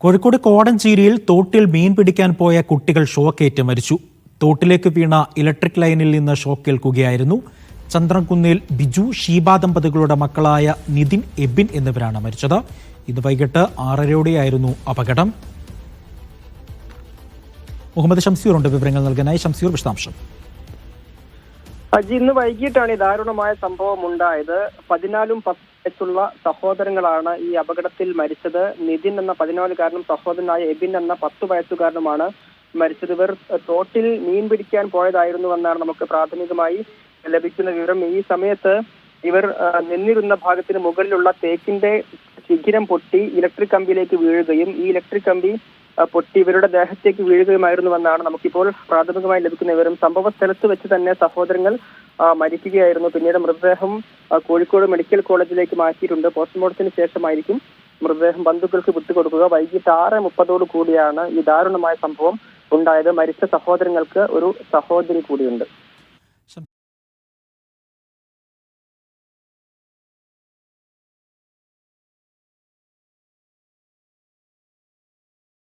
കോഴിക്കോട് കോടഞ്ചേരിയിൽ തോട്ടിൽ മീൻ പിടിക്കാൻ പോയ കുട്ടികൾ ഷോക്കേറ്റ് മരിച്ചു. തോട്ടിലേക്ക് വീണ ഇലക്ട്രിക് ലൈനിൽ നിന്ന് ഷോക്കേൽക്കുകയായിരുന്നു ചന്ദ്രൻകുന്നിൽ ബിജു ഷീബ ദമ്പതികളുടെ മക്കളായ നിതിൻ എബിൻ എന്നിവരാണ് മരിച്ചത്. ഇത് വൈകിട്ട് ആറരയോടെയായിരുന്നു അപകടം. മുഹമ്മദ് ഷംസീറുണ്ട് വിവരങ്ങൾ നൽകാനായി. ഷംസീർ വിശദാംശം. അജി ഇന്ന് വൈകിട്ടാണ് ഈ ദാരുണമായ സംഭവം ഉണ്ടായത്. പതിനാലും പത്ത് വയസ്സുള്ള സഹോദരങ്ങളാണ് ഈ അപകടത്തിൽ മരിച്ചത്. നിതിൻ എന്ന പതിനാലുകാരനും സഹോദരനായ എബിൻ എന്ന പത്ത് വയസ്സുകാരനുമാണ് മരിച്ചത്. ഇവർ തോട്ടിൽ മീൻ പിടിക്കാൻ പോയതായിരുന്നു എന്നാണ് നമുക്ക് പ്രാഥമികമായി ലഭിക്കുന്ന വിവരം. ഈ സമയത്ത് ഇവർ നിന്നിരുന്ന ഭാഗത്തിന് മുകളിലുള്ള തേക്കിന്റെ ശിഖിരം പൊട്ടി ഇലക്ട്രിക് കമ്പിയിലേക്ക് വീഴുകയും ഈ ഇലക്ട്രിക് കമ്പി പൊട്ടി ഇവരുടെ ദേഹത്തേക്ക് വീഴുകയുമായിരുന്നുവെന്നാണ് നമുക്കിപ്പോൾ പ്രാഥമികമായി ലഭിക്കുന്ന വിവരം. സംഭവ സ്ഥലത്ത് വെച്ച് തന്നെ സഹോദരങ്ങൾ മരിക്കുകയായിരുന്നു. പിന്നീട് മൃതദേഹം കോഴിക്കോട് മെഡിക്കൽ കോളേജിലേക്ക് മാറ്റിയിട്ടുണ്ട്. പോസ്റ്റ്മോർട്ടത്തിന് ശേഷമായിരിക്കും മൃതദേഹം ബന്ധുക്കൾക്ക് വിട്ടുകൊടുക്കുക. വൈകിട്ട് ആറ് മുപ്പതോടു കൂടിയാണ് ഈ ദാരുണമായ സംഭവം ഉണ്ടായത്. മരിച്ച സഹോദരങ്ങൾക്ക് ഒരു സഹോദരി കൂടിയുണ്ട്.